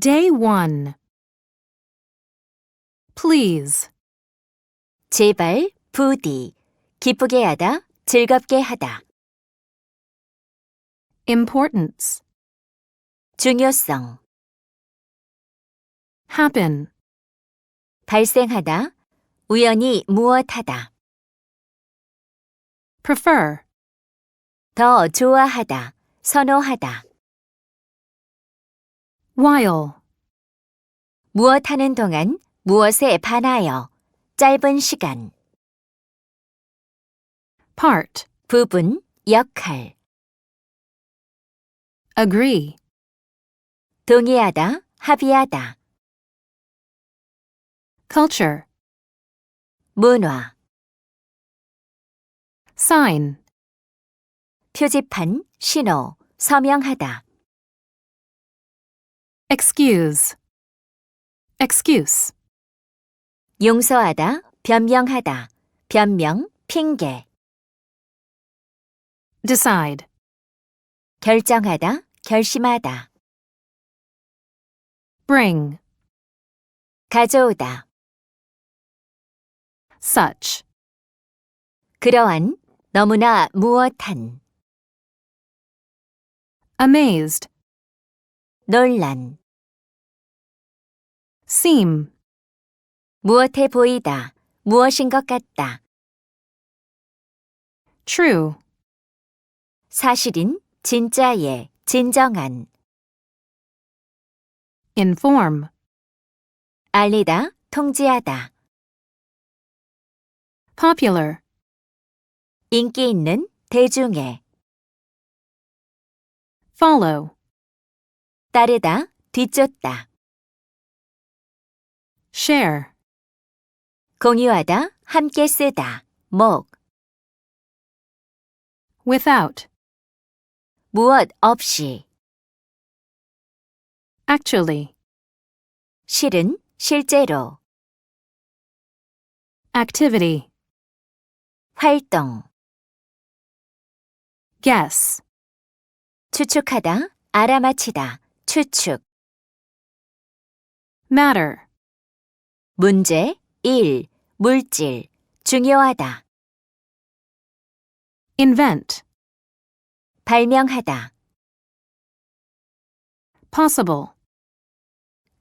Day 1. Please. 제발, 부디, 기쁘게 하다, 즐겁게 하다. Importance. 중요성, Happen. 발생하다, 우연히 무엇하다. Prefer. 더 좋아하다, 선호하다. While. 무엇하는 동안, 무엇에 반하여, 짧은 시간, Part. 부분, 역할, Agree. 동의하다, 합의하다, Culture. 문화, Sign. 표지판, 신호, 서명하다. Excuse. Excuse. 용서하다, 변명하다, 변명, 핑계, Decide. 결정하다, 결심하다, Bring. 가져오다, Such. 그러한, 너무나 무엇한, Amazed. 논란, Seem. 무엇해 보이다, 무엇인 것 같다, True. 사실인, 진짜의, 진정한, Inform. 알리다, 통지하다, Popular. 인기 있는, 대중의, Follow. 따르다, 뒤쫓다, Share. 공유하다, 함께 쓰다, 목, Without. 무엇 없이, Actually. 실은, 실제로, Activity. 활동, Guess. 추측하다, 알아맞히다, 추측, Matter. 문제, 일, 물질, 중요하다, Invent. 발명하다, Possible.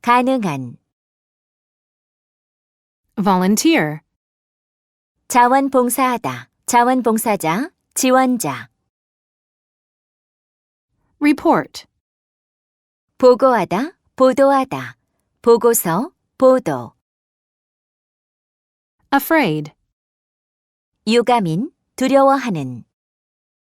가능한, Volunteer. 자원봉사하다, 자원봉사자, 지원자, Report. 보고하다, 보도하다, 보고서, 보도, Afraid. 유감인, 두려워하는,